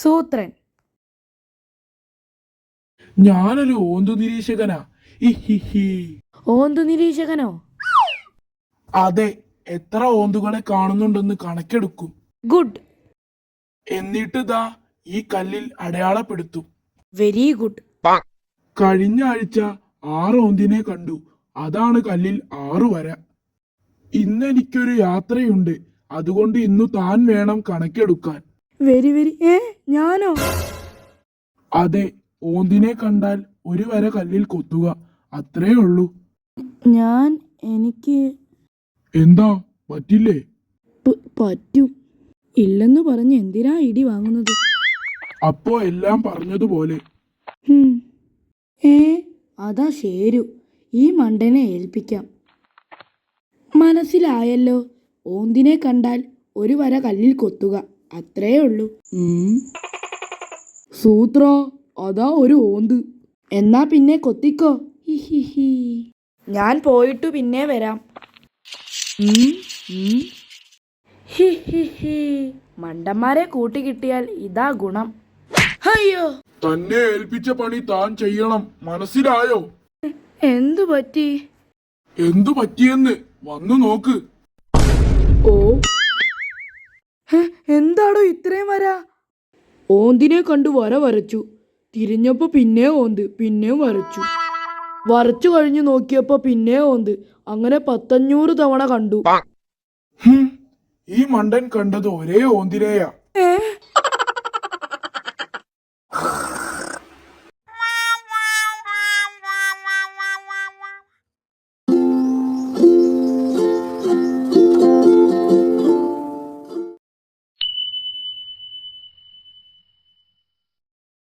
സൂത്രൻ. ഞാനൊരു ഓന്തു നിരീക്ഷകനാ. ഇഹിഹി ഓന്തു നിരീക്ഷകനോ? അതെ എത്ര ഓന്തുകളെ കാണുന്നുണ്ടെന്ന് കണക്കെടുക്കും. ഗുഡ്. എന്നിട്ട് ദാ ഈ കല്ലിൽ അടയാളപ്പെടുത്തു. Very good. കഴിഞ്ഞ ആഴ്ച ആറ് ഓന്തിനെ കണ്ടു. അതാണ് കല്ലിൽ ആറു വര. ഇന്നെനിക്കൊരു യാത്രയുണ്ട്. അതുകൊണ്ട് ഇന്നു താൻ വേണം കണക്കെടുക്കാൻ. Very very. ഏ ഞാനോ? അതെ ഓന്തിനെ കണ്ടാൽ ഒരു വര കല്ലിൽ കൊത്തുക. അത്രേ ഉള്ളൂ. ഞാൻ എനിക്ക് എന്താ? പറ്റില്ലേ? പറ്റൂ. ഇല്ലെന്ന് പറഞ്ഞ് എന്തിനാ ഇടി വാങ്ങുന്നത്? അപ്പോ എല്ലാം പറഞ്ഞതുപോലെ. ഏ അതാ ശരു. ഈ മണ്ടനെ ഏൽപ്പിക്കാം. മനസ്സിലായല്ലോ? ഓന്തിനെ കണ്ടാൽ ഒരു വര കല്ലിൽ കൊത്തുക. അത്രേ ഉള്ളൂ. സൂത്രോ അതാ ഒരു ഓന്ത്. എന്നാ പിന്നെ കൊത്തിക്കോ. ഹിഹിഹി. ഞാൻ പോയിട്ടു പിന്നെ വരാം. ഹിഹിഹി. മണ്ടന്മാരെ കൂട്ടിക്കിട്ടിയാൽ ഇതാ ഗുണം. അയ്യോ. തന്നെ ഏൽപ്പിച്ച പണി താൻ ചെയ്യണം. മനസ്സിലായോ? എന്തു പറ്റി? എന്തു പറ്റിയെന്ന്? വന്നു നോക്ക്. എന്താടോ ഇത്രയും വര? ഓന്തിനെ കണ്ടു വര വരച്ചു. തിരിഞ്ഞപ്പോൾ പിന്നെ ഓന്ത് പിന്നെയും വരച്ചു. വരച്ചു കഴിഞ്ഞു നോക്കിയപ്പോൾ പിന്നെ ഓന്ത്. അങ്ങനെ പത്തഞ്ഞൂറ് തവണ കണ്ടു. ഈ മണ്ടൻ കണ്ടത് ഒരേ ഓന്തിനെയാ. ഏ?